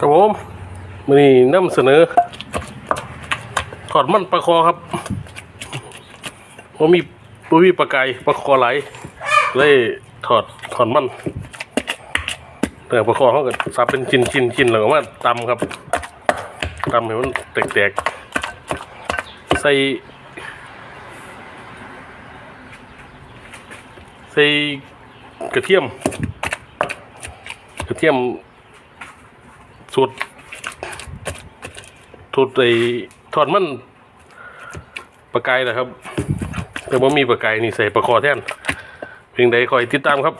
ครับผมมือนี้นำเสนอถอดมันปลาคอครับว่ามีปุ้ยปลาไก่ปลาคอไหลเลยถอดถอดมันแต่ปลาคอเขาก็สับเป็นชิ้นชิ้นชิ้นแล้วก็มาตำครับตำให้มันแตกๆใส่ใส่กระเทียม กระเทียม สูตรสูตรไอ้ทอดมันปลากายนะครับ แต่ว่ามีปลากายนี่ใส่ปลาคอแทนเพียงใดคอยติดตามครับ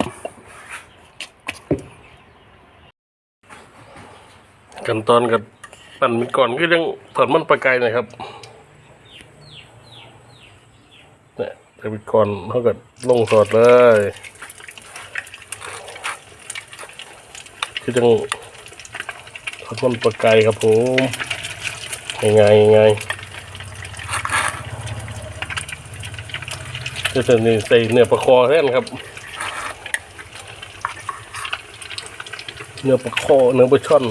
ขั้นตอนกับปั่นมิดก่อนก็ยังทอดมันปลากายนะครับเนี่ยแต่มิดก่อนเขาก็ลงสอดเลยคือจั งทอดมันปลาไก่ครับผมยังไงยังไงจะจะนี่ใส่เนื้อปลาคอแทนครับ เนื้อปลาคอเนื้อปลาช่อน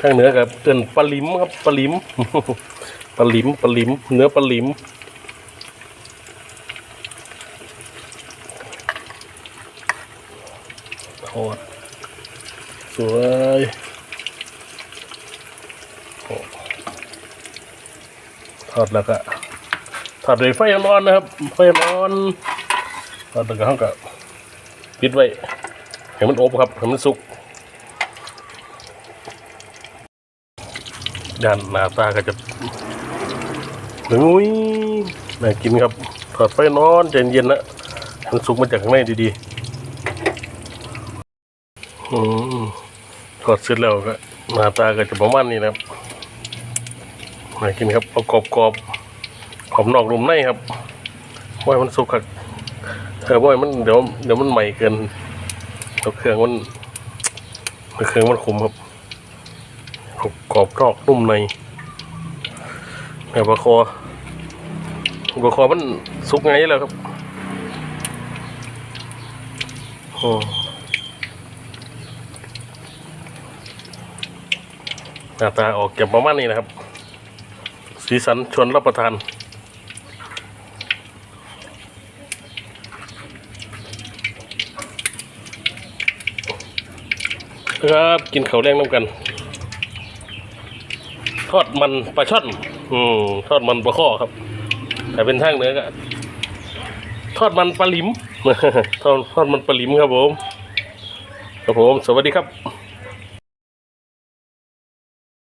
ข้างเหนือกับเป็นปลาลิมครับปลาลิมปลาลิมปลาลิมเนื้อปลาลิม ทอดสวยโอ้ทอดแล้วก็ทอดด้วยไฟร้อนนะครับ ไฟร้อนทอดแล้วก็ห้องก็ปิดไว้ให้มันอบครับให้มันสุกด้านหน้าตาก็จะหนุ่ยน่ากินครับทอดไฟร้อนเย็นๆนะให้มันสุกมาจากข้างในดีๆ อืมทอดเสร็จแล้วก็หน้าตาก็จะประมาณนี้นะครับมากินครับเอากรอบกรอบขอบนอกนุ่มในครับบ่อยมันสุกครับเออบ่อยมันเดี๋ยวเดี๋ยวมันใหม่เกินแล้วเครื่องมันเครื่องมันขมครับกรอบนอกนุ่มในแต่ปลาคอปลาคอมันสุกไงแล้วครับโอ้ หน้าตาออกเก็บประมาณนี้นะครับ สีสันชวนรับประทาน ครับกินข้าวแรงน้ำกัน ทอดมันปลาช่อนอืมทอดมันปลาข้อครับ แต่เป็นทางเหนือก็ทอดมันปลาลิมทอดทอดมันปลาลิมครับผมครับผม สวัสดีครับ